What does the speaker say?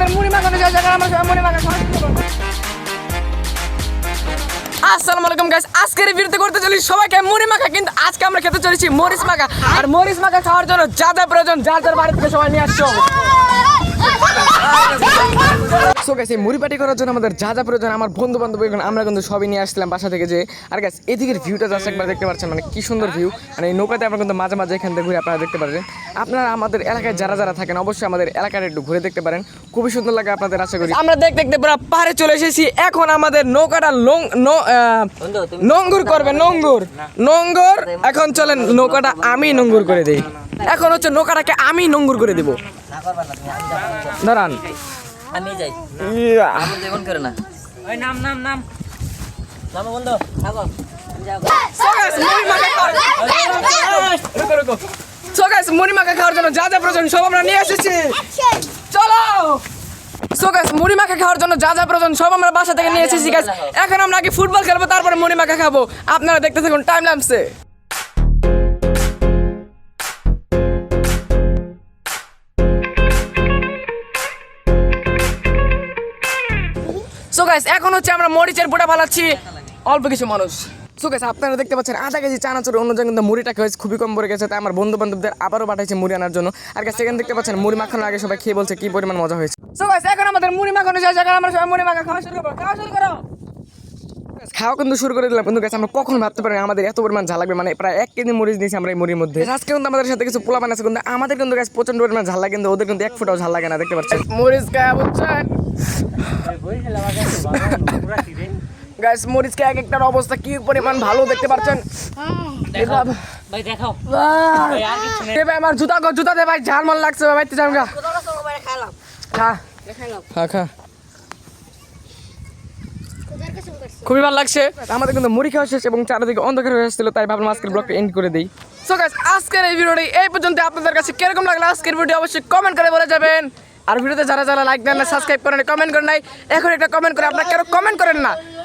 আমাদের মুড়ি মাখানো যায় জায়গা আমরা মুড়ি মাখা খাওয়া শুরু করব। আসসালামু আলাইকুম গাইস আজকের ভিডিওতে করতে চলি সবাইকে মুড়ি মাখা, কিন্তু আজকে আমরা খেতে চলেছি মরিচ মাখা। আর মরিচ মাখা খাওয়ার জন্য যা যা প্রয়োজন যার যার বাড়ি থেকে সবাই নিয়ে আসছো। সো এই মুড়ি পাটি করার জন্য আমাদের যা যা প্রয়োজন, আমার বন্ধু বান্ধব আমরা কিন্তু সবই নিয়ে আসছিলাম বাসা থেকে যে, আর গাইস এদিকের ভিউটা জাস্ট একবার দেখতে পাচ্ছেন মানে কি সুন্দর ভিউ মানে এই নৌকাতে আমরা কিন্তু মাঝে মাঝে এখান থেকে ঘুরে আপনারা দেখতে পারেন আপনারা আমাদের এলাকায় যারা যারা থাকেন অবশ্যই আমাদের এলাকাটা একটু ঘুরে দেখতে পারেন খুবই সুন্দর লাগে আপনাদের আশা করি আমরা দেখতে দেখতে পুরো পাহাড়ে চলে এসেছি এখন আমাদের নৌকাটা লং নঙ্গুর করবে নঙ্গুর নঙ্গুর এখন চলেন নৌকাটা আমি নঙ্গুর করে দেই এখন হচ্ছে নৌকাটাকে আমি নঙ্গুর করে দিব দাঁড়ান আমি যাই ইয়া। করে না ওই নাম নাম নাম নাম বন্ধু মাখা খাওয়ার জন্য যা যা প্রয়োজন সব আমরা নিয়ে এসেছি। চলো! সো গাইস খাওয়ার জন্য যা যা প্রয়োজন সব আমরা বাসা থেকে নিয়ে এসেছি গাইস এখন আমরা ফুটবল খেলব? তারপরে মুড়ি খাব। আপনারা দেখতে থাকুন টাইম ল্যাম্পসে সো গাইস এখন হচ্ছে আমরা মরিচের বুড়া ফালাচ্ছি। অল্প কিছু মানুষ। সো আপনারা দেখতে পাচ্ছেন আধা কেজি চানাচুর অন্যজন কিন্তু মুড়িটা খেয়েছে খুবই কম পড়ে গেছে, তাই আমার বন্ধু বান্ধবদের আবারও পাঠাইছে মুড়ি আনার জন্য। আর গাছ সেখানে দেখতে পাচ্ছেন মুড়ি মাখানোর আগে সবাই খেয়ে বলছে কি পরিমাণ মজা হয়েছে। সো এখন আমাদের মুড়ি মাখানো শেষ, এখন আমরা সবাই মুড়ি মাখা খাওয়া শুরু করব, খাওয়া শুরু করো। খাওয়া কিন্তু শুরু করে দিলাম, কিন্তু গাছ আমরা কখন ভাবতে পারি আমাদের এত পরিমাণ ঝাল লাগবে মানে প্রায় এক কেজি মরিচ দিয়েছি আমরা এই মুড়ির মধ্যে। আজকে কিন্তু আমাদের সাথে কিছু পোলা বানাচ্ছে কিন্তু আমাদের কিন্তু গাছ প্রচণ্ড পরিমাণ ঝাল লাগে, কিন্তু ওদের কিন্তু এক ফুটাও ঝাল লাগে না, দেখতে পাচ্ছেন? মরিচ খাওয়া বুঝছেন? গাইস মরিচ কে এক একটার অবস্থা কি পরিমাণ ভালো দেখতে পাচ্ছেন? ভাই দেখাও এ ভাই আমার জুতা গো জুতা দে ভাই ঝাল মাল লাগছে ভাই তুই জামগা খা। খা খা। খুবই ভালো লাগছে। আমাদের কিন্তু মুড়ি খাওয়া শেষ এবং চারিদিকে অন্ধকার হয়ে আসছিল তাই ভাবলাম আজকের ব্লগটা এন্ড করে দিই। সো গাইস আজকের এই ভিডিওটি এই পর্যন্ত। আপনাদের কাছে কীরকম লাগল আজকের ভিডিও অবশ্যই কমেন্ট করে বলে যাবেন। আর ভিডিওতে যারা যারা লাইক দেন না সাবস্ক্রাইব করেন কমেন্ট করেন নাই এখন একটা কমেন্ট করে আপনারা কেন কমেন্ট করেন না।